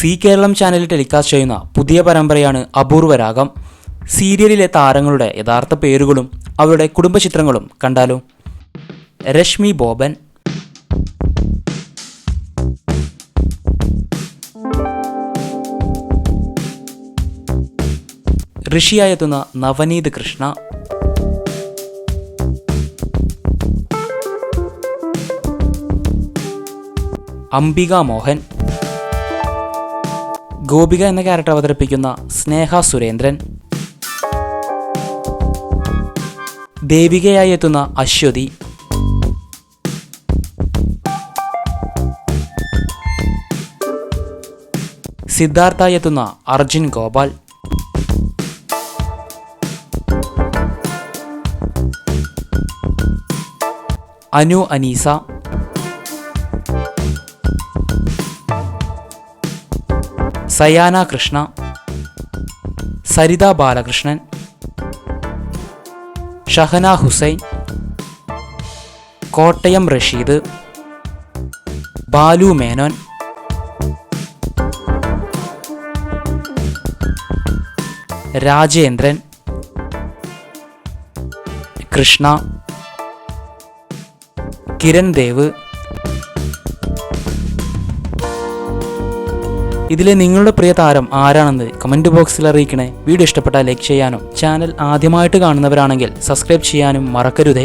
C Keralam ചാനലിൽ telecast ചെയ്യുന്ന പുതിയ പരമ്പരയാണ് അപൂർവരാഗം സീരിയലിലെ താരങ്ങളുടെ യഥാർത്ഥ പേരുകളും അവരുടെ കുടുംബചിത്രങ്ങളും കണ്ടാലോ? രശ്മി ബോബൻ. ഋഷിയായെത്തുന്ന നവനീത് കൃഷ്ണ. അംബിക മോഹൻ. ഗോപിക എന്ന ക്യാരക്ടർ അവതരിപ്പിക്കുന്ന സ്നേഹ സുരേന്ദ്രൻ. ദേവികയായി എത്തുന്ന അശ്വതി. സിദ്ധാർത്ഥായി എത്തുന്ന അർജുൻ ഗോപാൽ. അനു അനീസ. സയാന കൃഷ്ണ സരിത ബാലകൃഷ്ണൻ ഷഹന ഹുസൈൻ കോട്ടയം റഷീദ് ബാലു മേനോൻ. രാജേന്ദ്രൻ കൃഷ്ണ കിരൺ ദേവ് ഇതിലെ നിങ്ങളുടെ പ്രിയ താരം ആരാണെന്ന് കമന്റ് ബോക്സിൽ അറിയിക്കണേ. വീഡിയോ ഇഷ്ടപ്പെട്ടാൽ ലൈക്ക് ചെയ്യാനും ചാനൽ ആദ്യമായിട്ട് കാണുന്നവരാണെങ്കിൽ സബ്സ്ക്രൈബ് ചെയ്യാനും മറക്കരുതേ.